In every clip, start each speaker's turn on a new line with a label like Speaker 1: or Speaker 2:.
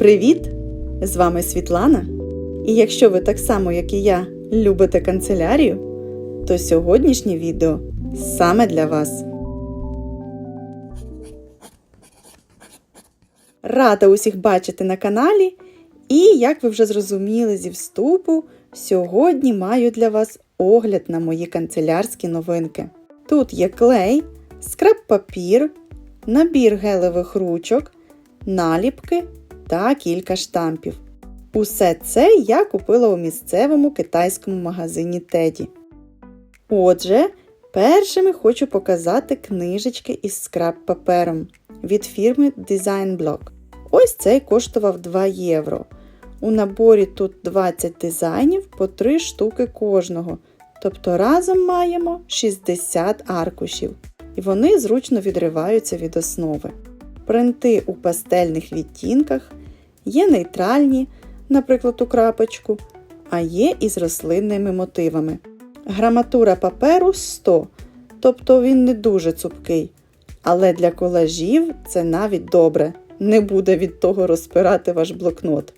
Speaker 1: Привіт! З вами Світлана. І якщо ви так само, як і я, любите канцелярію, то сьогоднішнє відео саме для вас. Рада усіх бачити на каналі. І, як ви вже зрозуміли зі вступу, сьогодні маю для вас огляд на мої канцелярські новинки. Тут є клей, скраб-папір, набір гелевих ручок, наліпки та кілька штампів. Усе це я купила у місцевому китайському магазині Теді. Отже, першими хочу показати книжечки із скраб-папером від фірми Design Block. Ось цей коштував 2 євро. У наборі тут 20 дизайнів по 3 штуки кожного. Тобто разом маємо 60 аркушів. І вони зручно відриваються від основи. Принти у пастельних відтінках, є нейтральні, наприклад, у крапочку, а є із рослинними мотивами. Граматура паперу 100, тобто він не дуже цупкий. Але для колажів це навіть добре, не буде від того розпирати ваш блокнот.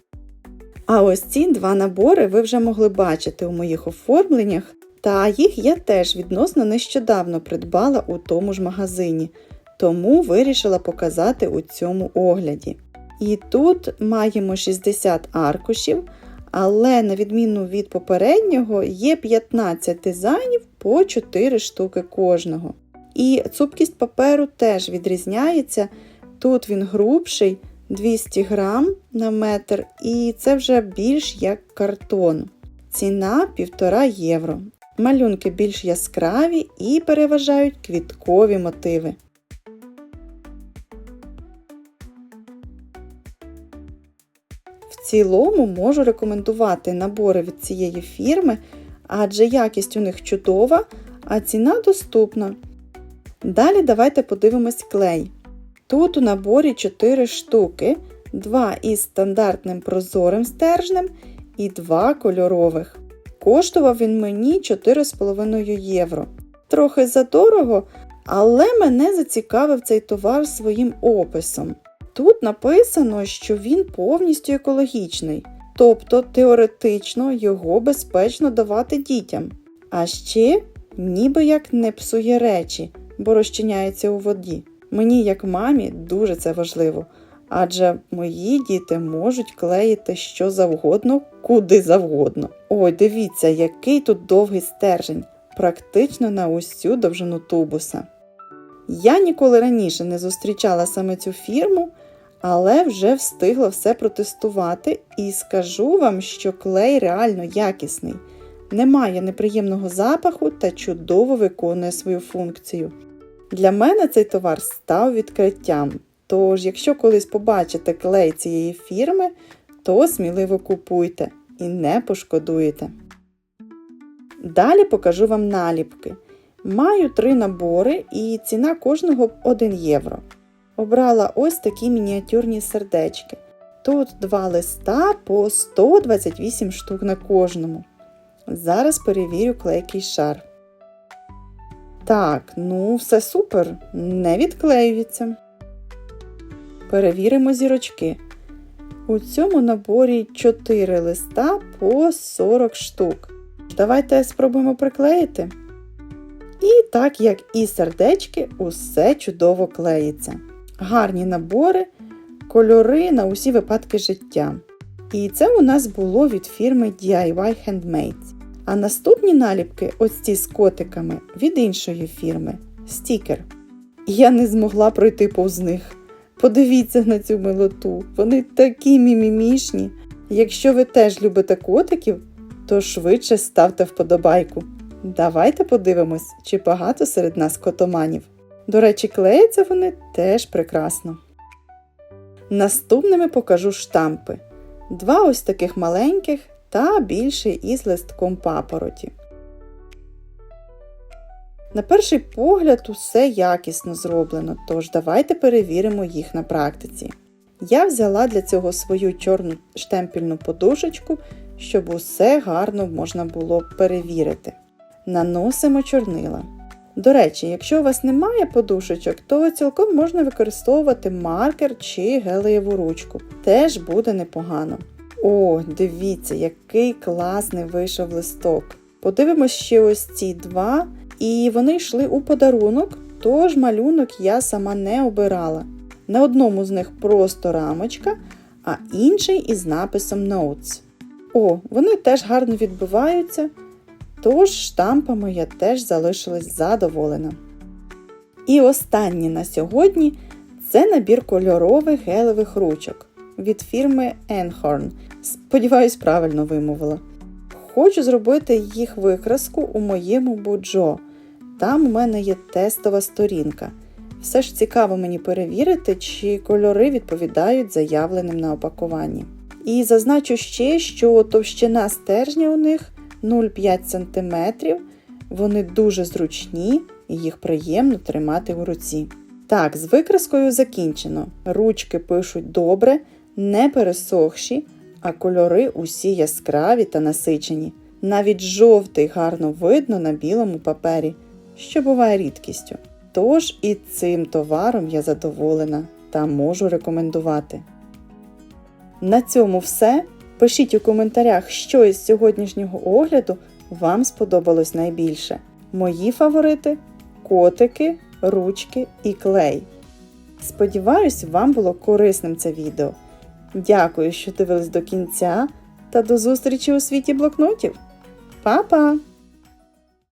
Speaker 1: А ось ці два набори ви вже могли бачити у моїх оформленнях, та їх я теж відносно нещодавно придбала у тому ж магазині, тому вирішила показати у цьому огляді. І тут маємо 60 аркушів, але на відміну від попереднього, є 15 дизайнів по 4 штуки кожного. І цупкість паперу теж відрізняється. Тут він грубший 200 грам на метр, і це вже більш як картон. Ціна 1,5 євро. Малюнки більш яскраві і переважають квіткові мотиви. Цілому можу рекомендувати набори від цієї фірми, адже якість у них чудова, а ціна доступна. Далі давайте подивимось клей. Тут у наборі 4 штуки, 2 із стандартним прозорим стержнем і 2 кольорових. Коштував він мені 4,5 євро. Трохи задорого, але мене зацікавив цей товар своїм описом. Тут написано, що він повністю екологічний, тобто теоретично його безпечно давати дітям. А ще ніби як не псує речі, бо розчиняється у воді. Мені, як мамі, дуже це важливо, адже мої діти можуть клеїти що завгодно, куди завгодно. Ой, дивіться, який тут довгий стержень, практично на усю довжину тубуса. Я ніколи раніше не зустрічала саме цю фірму, але вже встигла все протестувати і скажу вам, що клей реально якісний, немає неприємного запаху та чудово виконує свою функцію. Для мене цей товар став відкриттям. Тож, якщо колись побачите клей цієї фірми, то сміливо купуйте і не пошкодуєте. Далі покажу вам наліпки. Маю три набори і ціна кожного 1 євро. Обрала ось такі мініатюрні сердечки. Тут два листа по 128 штук на кожному. Зараз перевірю клейкий шар. Так, ну все супер, не відклеюється. Перевіримо зірочки. У цьому наборі 4 листа по 40 штук. Давайте спробуємо приклеїти. І так, як і сердечки, усе чудово клеїться. Гарні набори, кольори на усі випадки життя. І це у нас було від фірми DIY Handmade. А наступні наліпки, ось ці з котиками, від іншої фірми стікер. Я не змогла пройти повз них. Подивіться на цю милоту, вони такі мімімішні. Якщо ви теж любите котиків, то швидше ставте вподобайку. Давайте подивимось, чи багато серед нас котоманів. До речі, клеяться вони теж прекрасно. Наступними покажу штампи. Два ось таких маленьких та більший із листком папороті. На перший погляд, усе якісно зроблено, тож давайте перевіримо їх на практиці. Я взяла для цього свою чорну штемпельну подушечку, щоб усе гарно можна було перевірити. Наносимо чорнила. До речі, якщо у вас немає подушечок, то цілком можна використовувати маркер чи гелеєву ручку. Теж буде непогано. О, дивіться, який класний вийшов листок. Подивимось ще ось ці два, і вони йшли у подарунок, тож малюнок я сама не обирала. На одному з них просто рамочка, а інший із написом Notes. О, вони теж гарно відбиваються, тож штампами я теж залишилась задоволена. І останнє на сьогодні це набір кольорових гелевих ручок від фірми Enhorn. Сподіваюсь, правильно вимовила. Хочу зробити їх викраску у моєму буджо. Там у мене є тестова сторінка. Все ж цікаво мені перевірити, чи кольори відповідають заявленим на опакуванні. І зазначу ще, що товщина стержня у них 0,5 см. Вони дуже зручні і їх приємно тримати у руці. Так, з викраскою закінчено. Ручки пишуть добре, не пересохші, а кольори усі яскраві та насичені. Навіть жовтий гарно видно на білому папері, що буває рідкістю. Тож і цим товаром я задоволена та можу рекомендувати. На цьому все. Пишіть у коментарях, що із сьогоднішнього огляду вам сподобалось найбільше. Мої фаворити котики, ручки і клей. Сподіваюсь, вам було корисним це відео. Дякую, що дивились до кінця та до зустрічі у світі блокнотів. Па-па!